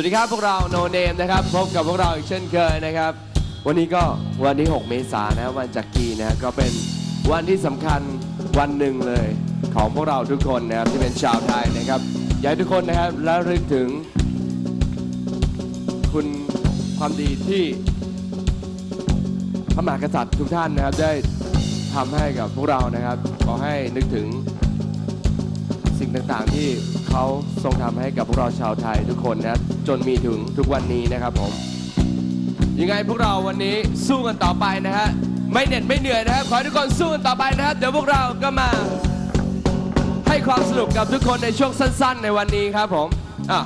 วัสดีครับพวกเราโนเนมนะครับ พบกับพวกเราอีกเช่นเคยนะครับ วันนี้ก็วันที่ 6 เมษายนนะวันจักรีนะก็เป็นวันที่สำคัญวันหนึ่งเลยของพวกเราทุกคนนะครับที่เป็นชาวไทยนะครับอยากให้ทุกคนนะครับระลึกถึง คุณความดีที่พระมหากษัตริย์ทุกท่านนะครับได้ทำให้กับพวกเรานะครับขอให้นึกถึงสิ่งต่างๆที่ เขาทรงทำให้กับพวกเราชาวไทยทุกคนนะจนมีถึงทุกวันนี้นะครับผม ยังไงพวกเราวันนี้สู้กันต่อไปนะฮะไม่เหน็ดไม่เหนื่อยนะครับ ขอให้ทุกคนสู้กันต่อไปนะครับ เดี๋ยวพวกเราก็มา ให้ความสนุกกับทุกคนในช่วงสั้น ๆ ในวันนี้ครับผมอะ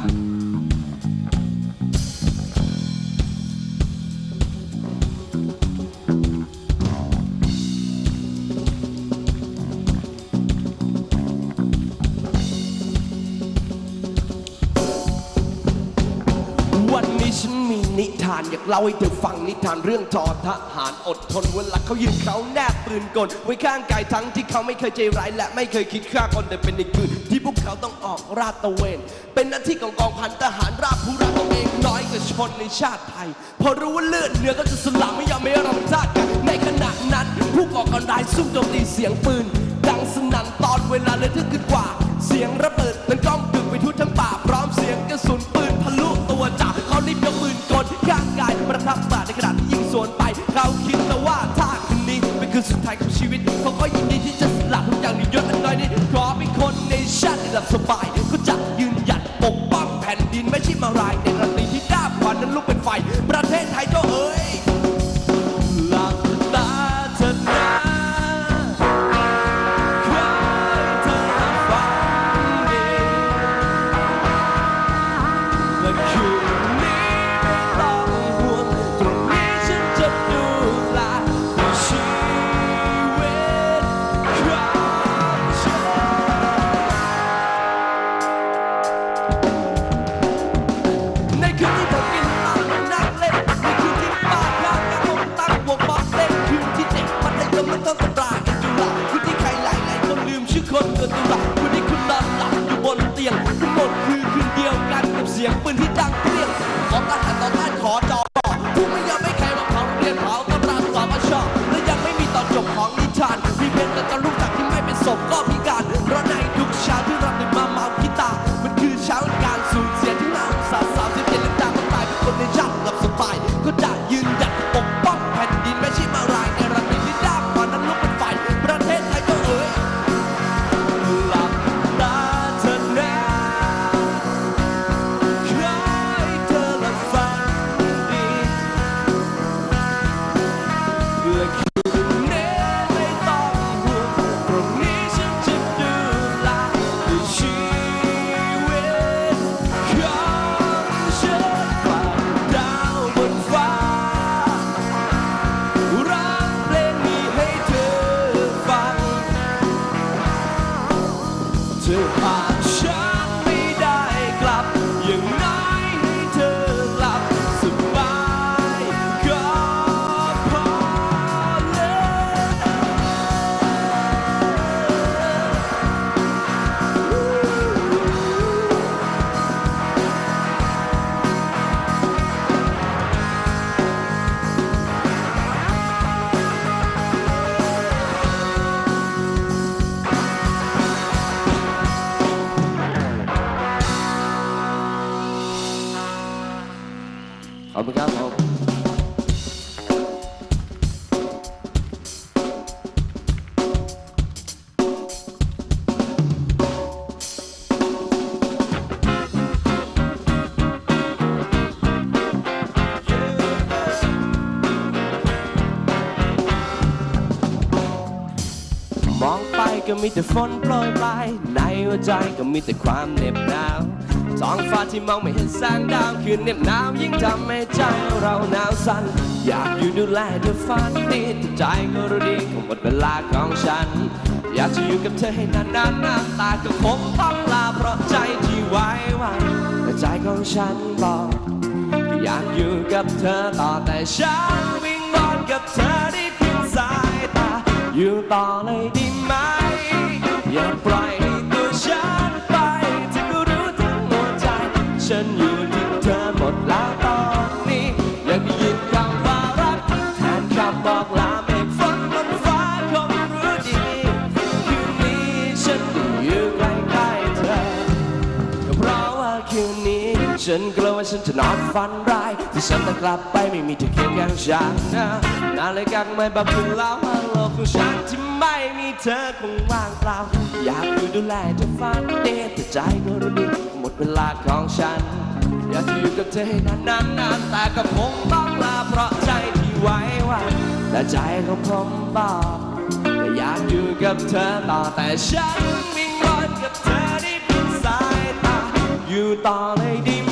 อยากเล่าให้เธอฟังนิทานเรื่องทอทหารอดทนเวลาเขายืนเขาแนบปืนกลไว้ข้างกายทั้งที่เขาไม่เคยใจร้ายและไม่เคยคิดฆ่าคนแต่เป็นในคืนที่พวกเขาต้องออกราดตระเวน เป็นหน้าที่ของกองพันทหารราบผู้ราตัวเองน้อยกว่าชนในชาติไทย พอรู้ว่าเลือดเนื้อก็จะสลามไม่ยอมไม่เราพลาดกันในขณะนั้นผู้ก่อการร้ายซุ่มโจมตีเสียงปืน ดังสนั่นตอนเวลาเลยทึกขึ้นกว่า เสียงระเบิดนั้นก้องกึกไปทั่วทั้งป่าพร้อมเสียงกระสุนปืนางกายประทับบาทในขณะที่ยิงสวนไปเขาคิดแต่ว่าถ้าคืนนี้เป็นคืนสุดท้ายของชีวิตเขาก็ยินดีที่จะสละทุกอย่างในยศอันน้อยนิดขอเป็นคนในชาติที่หลับสบาย อบคุณครับผมมองไปก็มีแต่ฝนโปรยปลายในหัวใจก็มีแต่ความเหน็บหนาว ท้องฟ้าที่มองไม่เห็นแสงดาวคืนเหน็บหนาวยิ่งทำให้ใจเราหนาวสั่นอยากอยู่ดูแลเธอฝันดีแต่ใจก็รู้ดีก็หมดเวลาของฉัน อยากจะอยู่กับเธอให้นานๆน้ำตาก็คงต้องลาเพราะใจที่ไว้วันแต่ใจของฉันบอกอยากอยู่กับเธอต่อแต่ฉันวิ่งวอนกับเธอได้เพียงสายตาอยู่ต่อเลยดีไหมอย่าปล่อย ฉันจะนอนฝันร้ายที่ฉันต้งกลับไปไม่มีเธอเคียงข้างฉันนะนาฬิกาไม่บับถึงแล้วฮัลโลกของฉันที่ไม่มีเธอคงว่างเปล่า อยากอยู่ดูแลเธอฝันเดทแต่ใจก็รู้ดีหมดเวลาของฉัน อยากอยู่กับเธอนานๆแต่ก็คงต้องลาเพราะใจที่ไว้วันแต่ใจของผมบอกอยากอยู่กับเธอต่อแต่ฉันวิ่งร้อนกับเธอได้เป็นสายตาอยู่ต่อเลยดีม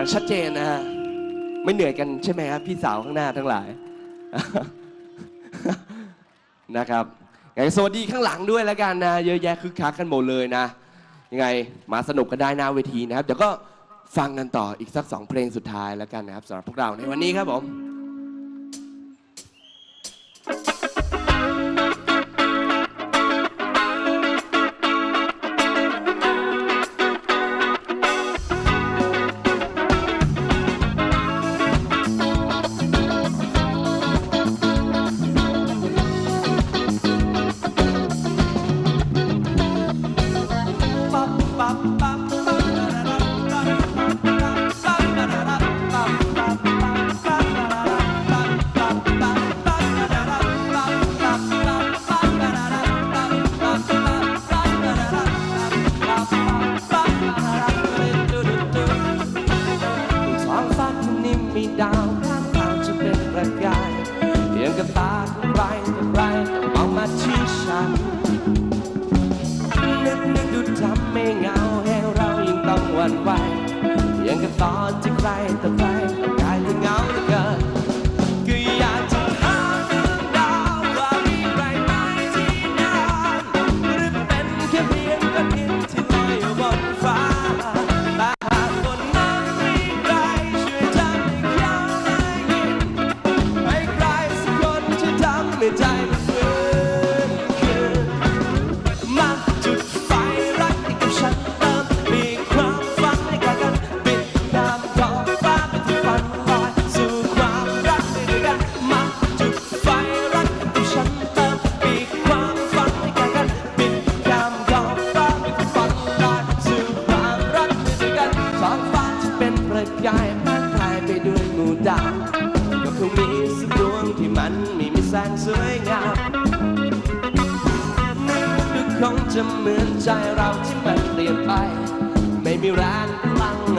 ันชัดเจนนะฮะไม่เหนื่อยกันใช่ไหมครับพี่สาวข้างหน้าทั้งหลายนะครับยังไงสวัสดีข้างหลังด้วยแล้วกันนะเยอะแยะคึกคักกันหมดเลยนะ ยังไงมาสนุกกันได้หน้าเวทีนะครับเดี๋ยวก็ฟังกันต่ออีกสักสองเพลงสุดท้ายแล้วกันนะครับสำหรับพวกเราในวันนี้ครับผม thought to cry.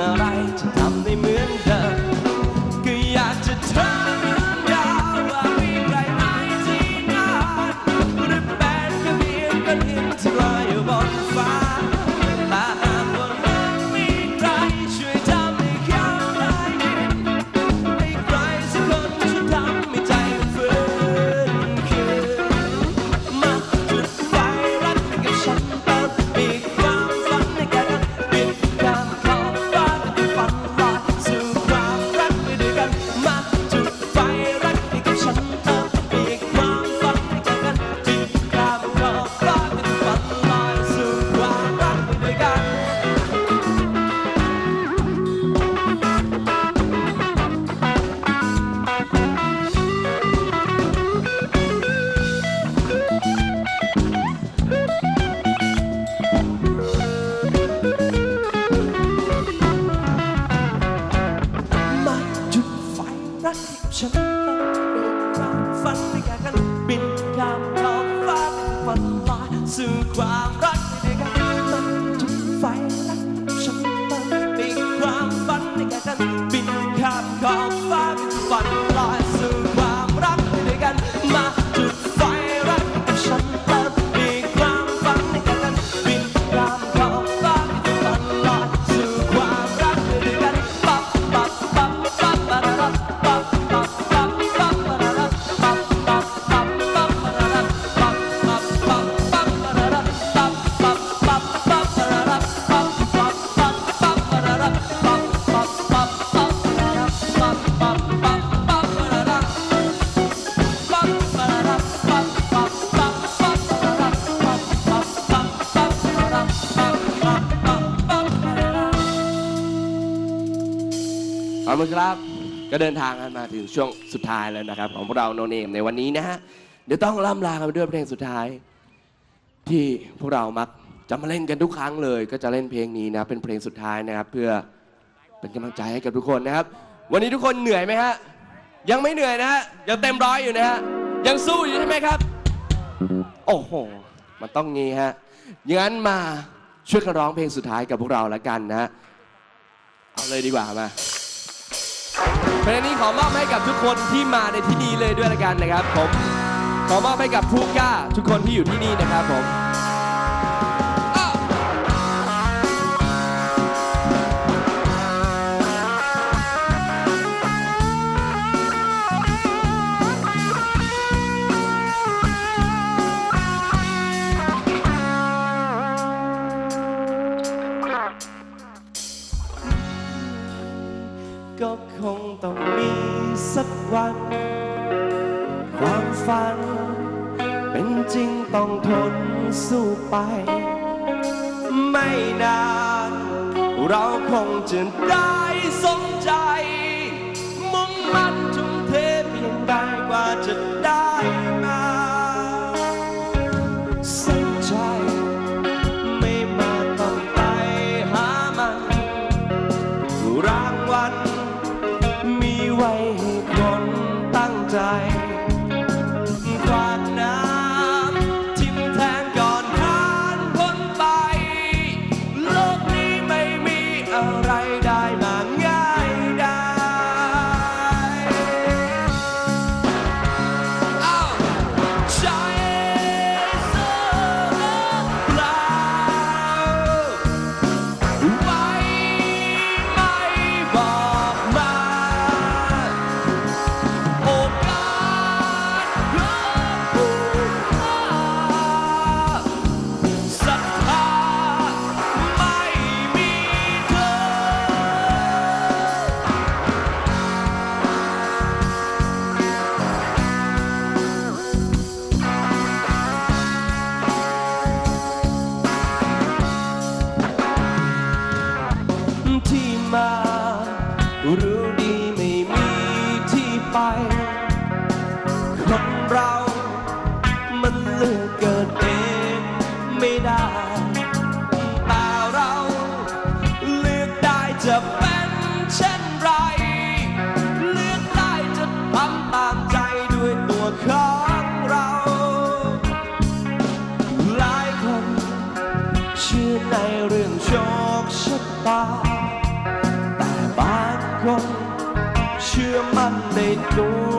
that I เอาละครับ ก็เดินทางกันมาถึงช่วงสุดท้ายแล้วนะครับ ของพวกเราโนเนมในวันนี้นะฮะ เดี๋ยวต้องล่ำลากันไปด้วยเพลงสุดท้าย ที่พวกเรามักจะมาเล่นกันทุกครั้งเลย ก็จะเล่นเพลงนี้นะเป็นเพลงสุดท้ายนะครับ เพื่อเป็นกำลังใจให้กับทุกคนนะครับ วันนี้ทุกคนเหนื่อยไหมฮะยังไม่เหนื่อยนะฮะยังเต็มร้อยอยู่นะฮะยังสู้อยู่ใช่ไหมครับ โอ้โหมันต้องงี้ฮะอย่างนั้นมาช่วยกันร้องเพลงสุดท้ายกับพวกเราแล้วกันนะฮะเอาเลยดีกว่ามา เพลงนี้ขอมอบให้กับทุกคนที่มาในที่นี้เลยด้วยละกันนะครับผมขอมอบให้กับผู้กล้าทุกคนที่อยู่ที่นี่นะครับผม ไป ไม่นาน เราคงจะได้ คน เชื่อมั่นในตัว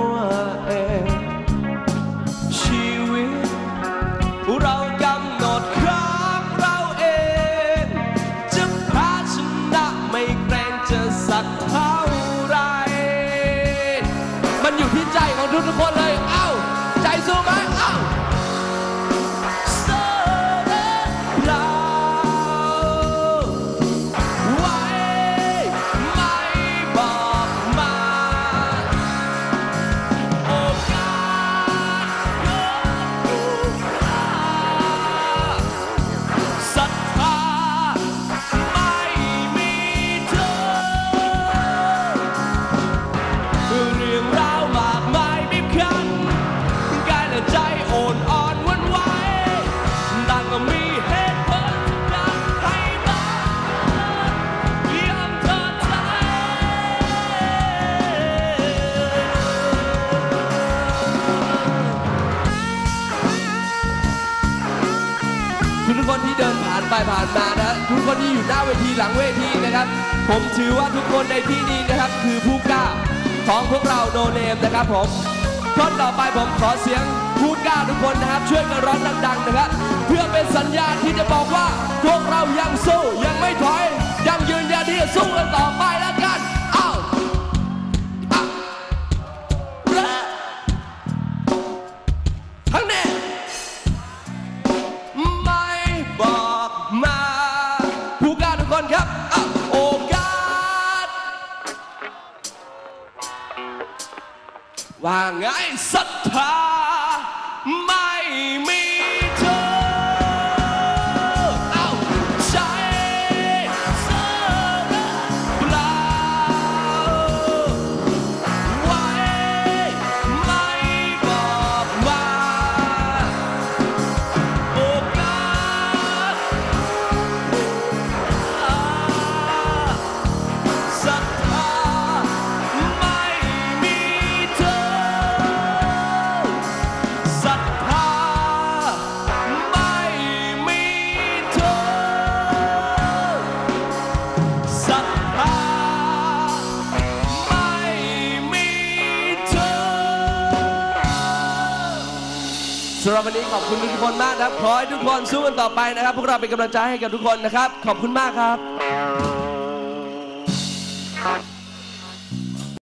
ไปผ่านมานะทุกคนที่อยู่หน้าเวทีหลังเวทีนะครับ ผมถือว่าทุกคนในที่นี้นะครับ คือผู้กล้าของพวกเราโนเนมนะครับผมคนต่อไปผมขอเสียงผู้กล้าทุกคนนะครับ ช่วยกันร้องดังๆนะครับ เพื่อเป็นสัญญาณที่จะบอกว่า พวกเรายังสู้ยังไม่ถอย ยังยืนยันที่จะสู้กันต่อไป ว่าไง คุณทุกคนมากนะครับขอให้ทุกคนสู้กันต่อไปนะครับ พวกเราเป็นกำลังใจให้กับทุกคนนะครับ ขอบคุณมากครับ